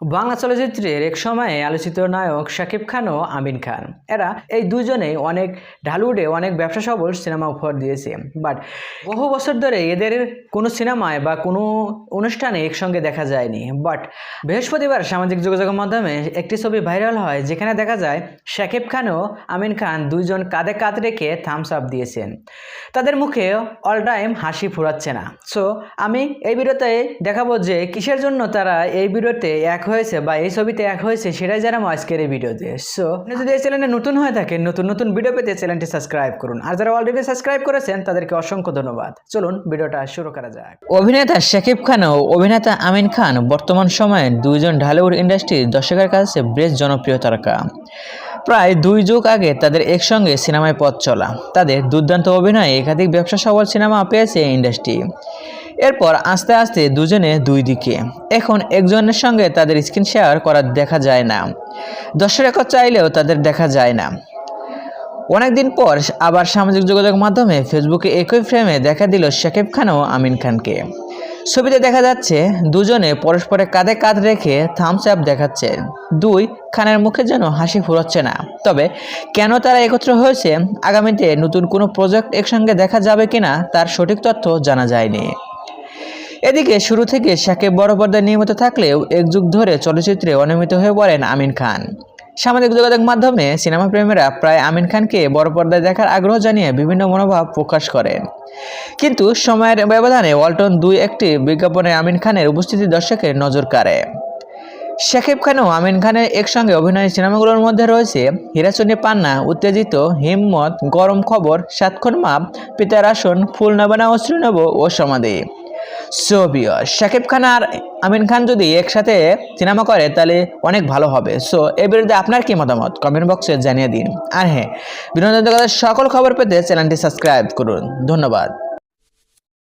বাংলা চলচ্চিত্রের এক সময়ে আলোচিত নায়ক শাকিব খান ও আমিন খান। এরা এই দুজনেই অনেক ঢালিউডে অনেক ব্যবসা সফল সিনেমা উপহার দিয়েছে। বাট বহু বছর ধরে এদের কোনো সিনেমায় বা কোনো অনুষ্ঠানে একসঙ্গে দেখা যায়নি। বাট বৃহস্পতিবার সামাজিক যোগাযোগের মাধ্যমে একটি ছবি ভাইরাল হয়, যেখানে দেখা যায় শাকিব খান ও আমিন খান দুইজন কাঁধে কাঁধ রেখে থামস আপ দিয়েছেন। তাদের মুখে অল টাইম হাসি ফুরাচ্ছে না। সো আমি এই ভিডিওতে দেখাবো যে কিসের জন্য তারা এই ভিডিওতে এক হয়েছে বা এই ছবিতে এক হয়েছে সেটাই জানাব আজকের এই ভিডিওতে। সো যদি এই চ্যানেলে নতুন হয়ে থাকেন, নতুন নতুন ভিডিও পেতে চ্যানেলটি সাবস্ক্রাইব করুন। আর যারা অলরেডি সাবস্ক্রাইব করেছেন, তাদেরকে অসংখ্য ধন্যবাদ। চলুন, ভিডিওটা শুরু করা যাক। অভিনেতা শাকিব খান ও অভিনেতা আমিন খান বর্তমান সময়ে দুইজন ঢালিউড ইন্ডাস্ট্রির দর্শকের কাছে বেশ জনপ্রিয় তারকা। প্রায় দুই যুগ আগে তাদের একসঙ্গে সিনেমায় পথ চলা। তাদের দুর্দান্ত অভিনয়ে একাধিক ব্যবসা সফল সিনেমা পেয়েছে ইন্ডাস্ট্রি। এরপর আস্তে আস্তে দুজনে দুই দিকে। এখন একজনের সঙ্গে তাদের স্ক্রিন শেয়ার করা দেখা যায় না। দর্শক চাইলেও তাদের দেখা যায় না। অনেকদিন পর আবার সামাজিক যোগাযোগ মাধ্যমে ফেসবুকে একই ফ্রেমে দেখা দিল শাকিব খান ও আমিন খানকে। ছবিতে দেখা যাচ্ছে, দুজনে পরস্পরের কাঁধে কাঁধ রেখে থামস আপ দেখাচ্ছে। দুই খানের মুখে যেন হাসি ফুরোচ্ছে না। তবে কেন তারা একত্র হয়েছে, আগামীতে নতুন কোনো প্রজেক্ট একসঙ্গে দেখা যাবে কিনা তার সঠিক তথ্য জানা যায়নি। এদিকে শুরু থেকে সাকিব বড় পর্দায় নিয়মিত থাকলেও এক যুগ ধরে চলচ্চিত্রে অনিয়মিত হয়ে পড়েন আমিন খান। সামাজিক যোগাযোগ মাধ্যমে সিনেমা প্রেমীরা প্রায় আমিন খানকে বড় পর্দায় দেখার আগ্রহ জানিয়ে বিভিন্ন মনোভাব প্রকাশ করেন। কিন্তু সময়ের ব্যবধানে ওয়ালটন দুই একটি বিজ্ঞাপনে আমিন খানের উপস্থিতি দর্শকের নজর কাড়ে। শাকিব খান ও আমিন খানের একসঙ্গে অভিনয় সিনেমাগুলোর মধ্যে রয়েছে হীরাচন্ডী পান্না, উত্তেজিত, হিম্মত, গরম খবর, সাতক্ষণ মাপ, পিতার আসন ফুল নেবে না অশ্রু নেব ও সমাধি। সোবিয় শাকিব খান আর আমিন খান যদি একসাথে সিনেমা করে, তাহলে অনেক ভালো হবে। সো এ বিরুদ্ধে আপনার কি মতামত? কমেন্ট বক্সে জানিয়ে দিন। আর হ্যাঁ বিনোদন জগতের সকল খবর পেতে চ্যানেলটি সাবস্ক্রাইব করুন। ধন্যবাদ।